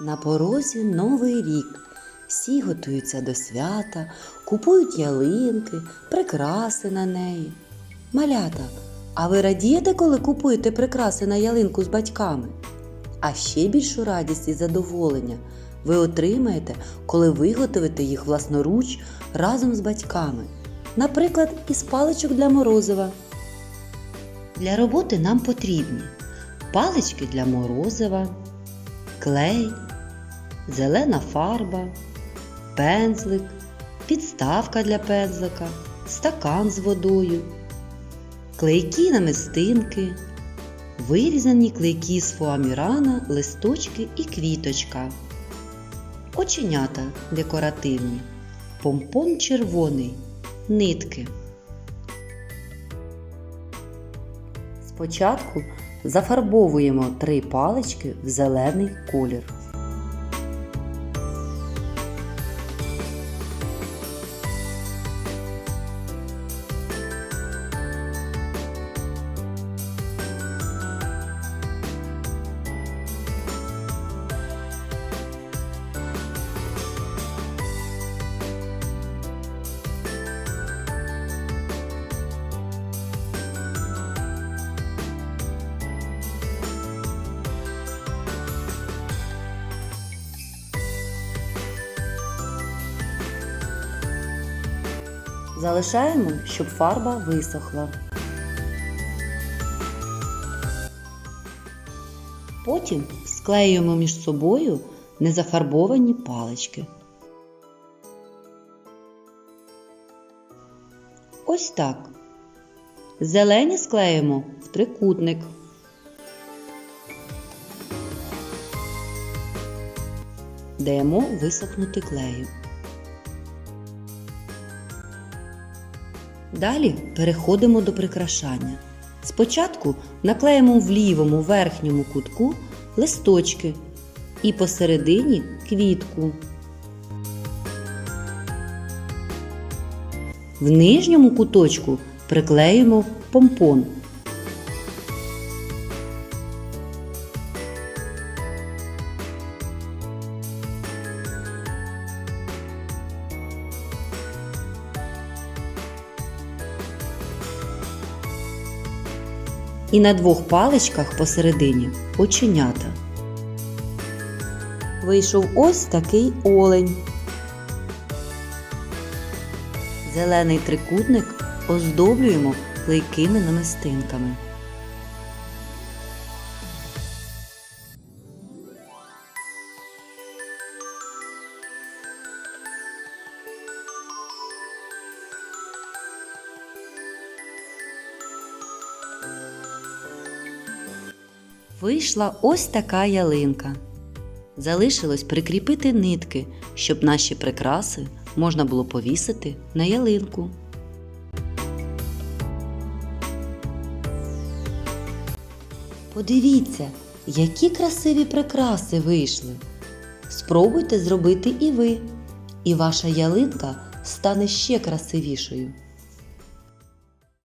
На порозі новий рік. Всі готуються до свята, купують ялинки, прикраси на неї. Малята, а ви радієте, коли купуєте прикраси на ялинку з батьками? А ще більшу радість і задоволення ви отримаєте, коли виготовите їх власноруч разом з батьками, наприклад, із паличок для морозива. Для роботи нам потрібні палички для морозива, клей, зелена фарба, пензлик, підставка для пензлика, стакан з водою, клейкі намистинки, вирізані клейкі з фуамірана, листочки і квіточка, оченята декоративні, помпон червоний, нитки. Спочатку зафарбовуємо три палички в зелений колір. Залишаємо, щоб фарба висохла. Потім склеюємо між собою незафарбовані палички. Ось так. Зелені склеїмо в трикутник. Даємо висохнути клею. Далі переходимо до прикрашання. Спочатку наклеїмо в лівому верхньому кутку листочки і посередині квітку. В нижньому куточку приклеїмо помпон. І на двох паличках посередині оченята. Вийшов ось такий олень. Зелений трикутник оздоблюємо клейкими намистинками. Вийшла ось така ялинка. Залишилось прикріпити нитки, щоб наші прикраси можна було повісити на ялинку. Подивіться, які красиві прикраси вийшли. Спробуйте зробити і ви, і ваша ялинка стане ще красивішою.